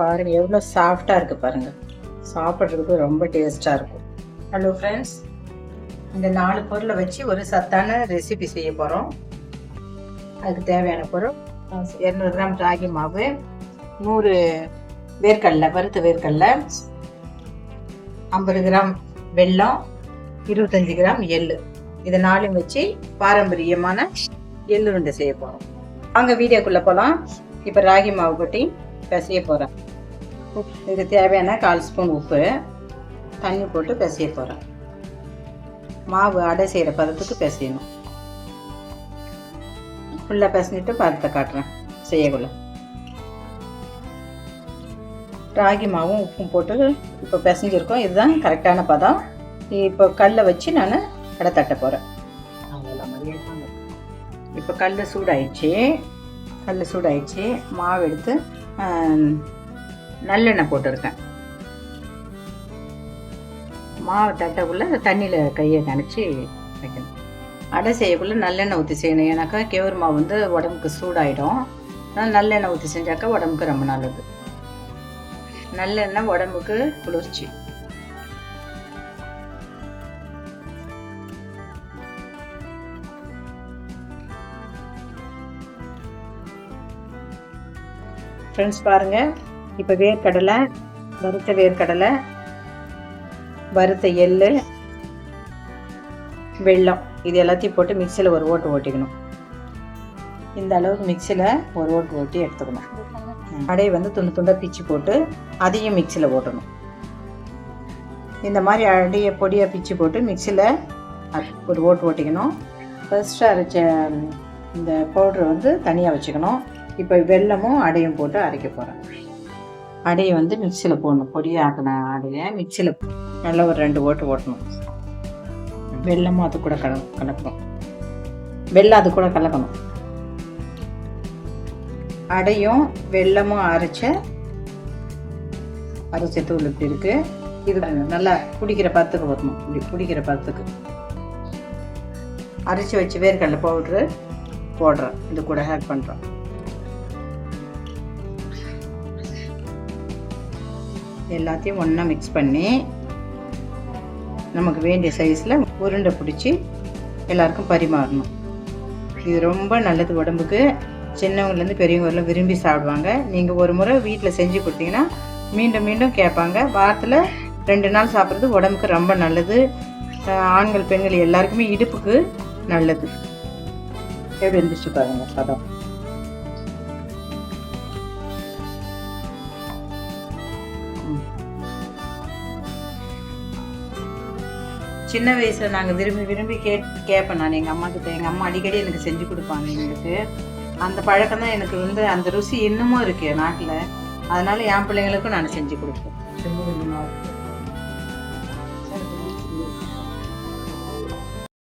பாருங்க எவ்வளோ சாஃப்டாக இருக்குது பாருங்க. சாப்பிட்றதுக்கு ரொம்ப டேஸ்ட்டாக இருக்கும். ஹலோ ஃப்ரெண்ட்ஸ் இந்த நாலு பொருளை வச்சு ஒரு சத்தான ரெசிபி செய்ய போகிறோம் அதுக்கு தேவையான பொருள் இரநூறு கிராம் ராகி மாவு நூறு வேர்க்கடலை வறுத்த வேர்க்கடலை ஐம்பது கிராம் வெல்லம் இருபத்தஞ்சி கிராம் எள்ளு. இதை நாலும் வச்சு பாரம்பரியமான எள்ளுருண்டை செய்ய போகிறோம் அங்கே வீடியோக்குள்ளே போகலாம் இப்போ ராகி மாவு கொட்டி பிசைய போகிறேன் இதுக்கு தேவையான கால் ஸ்பூன் உப்பு தண்ணி போட்டு பிசைய போகிறேன் மாவு அடை செய்கிற பதத்துக்கு பிசையணும் ஃபுல்லாக பிசைஞ்சிட்டு பதத்தை காட்டுறேன். செய்யக்குள்ள. ராகி மாவும் உப்பும் போட்டு இப்போ பிசைஞ்சிருக்கோம் இதுதான் கரெக்டான பதம். இப்போ கல்லை வச்சு நான் அடை தட்ட போகிறேன் இப்போ கல் சூடாயிடுச்சு. கல் சூடாயிடுச்சு. மாவு எடுத்து நல்லெண்ணெய் போட்டிருக்கேன். மாவு தட்டக்குள்ளே தண்ணியில் கையை நனைச்சி வைக்கணும். அடை செய்யக்குள்ளே நல்லெண்ணெய் ஊற்றி செய்யணும். ஏன்னாக்கா கேவுரு மாவு வந்து உடம்புக்கு சூடாயிடும். அதனால் நல்லெண்ணெய் ஊற்றி செஞ்சாக்கா உடம்புக்கு ரொம்ப நல்லது. நல்லெண்ணெய் உடம்புக்கு குளிர்ச்சி. ஃப்ரெண்ட்ஸ் பாருங்கள் இப்போ வேர்க்கடலை வறுத்த வேர்க்கடலை வறுத்த எள்ளு வெல்லம் இது எல்லாத்தையும் போட்டு மிக்சியில் ஒரு ஓட்டு ஓட்டிக்கணும். இந்த அளவுக்கு மிக்சியில் ஒரு ஓட்டு ஓட்டி எடுத்துக்கணும். அடையை வந்து துண்டு துண்டாக பிச்சு போட்டு அதையும் மிக்சியில் ஓட்டணும். இந்த மாதிரி அடையை பொடியாக பிச்சு போட்டு மிக்சியில் ஒரு ஓட்டு ஓட்டிக்கணும். ஃபர்ஸ்ட்டு அரைச்ச இந்த பவுட்ரு வந்து தனியாக வச்சுக்கணும். இப்போ வெல்லமும் அடையும் போட்டு அரைக்க போகிறேன் அடையை வந்து மிக்சியில் போடணும். பொடியாக்கின அடையை மிக்சியில் நல்லா ஒரு ரெண்டு ஓட்டு ஓட்டணும். வெல்லமும் அது கூட கல கலக்கணும். வெள்ளம் அது கூட கலக்கணும். அடையும் வெல்லமும் அரைச்ச அரைச்ச தூள் இப்படி இருக்கு. இது நல்லா குடிக்கிற பத்துக்கு ஊற்றணும் இப்படி பிடிக்கிற பத்துக்கு அரைச்சி வச்சு வேர்க்கடலை பவுட்ரு போடுறோம் இது கூட ஹேக் பண்ணுறோம் எல்லாத்தையும் ஒன்றா மிக்ஸ் பண்ணி நமக்கு வேண்டிய சைஸில் உருண்டை பிடிச்சி எல்லாருக்கும் பரிமாறணும். இது ரொம்ப நல்லது உடம்புக்கு. சின்னவங்கலேருந்து பெரியவங்க வரலாம் விரும்பி சாப்பிடுவாங்க. நீங்கள் ஒரு முறை வீட்டில் செஞ்சு கொடுத்தீங்கன்னா மீண்டும் மீண்டும் கேட்பாங்க. வாரத்தில் ரெண்டு நாள் சாப்பிட்றது உடம்புக்கு ரொம்ப நல்லது. ஆண்கள் பெண்கள் எல்லாருக்குமே இடுப்புக்கு நல்லது. எப்படி இருந்துச்சு பாருங்கள் பதம்? சின்ன வயசில் நாங்கள் விரும்பி விரும்பி கே கேட்பேன் நான் எங்கள் அம்மா கிட்ட எங்கள் அம்மா அடிக்கடி எனக்கு செஞ்சு கொடுப்பாங்க எங்களுக்கு. அந்த பழக்கம் தான் எனக்கு வந்து அந்த ருசி இன்னமும் இருக்கு நாட்டில். அதனால என் பிள்ளைங்களுக்கும் நான் செஞ்சு கொடுப்பேன்.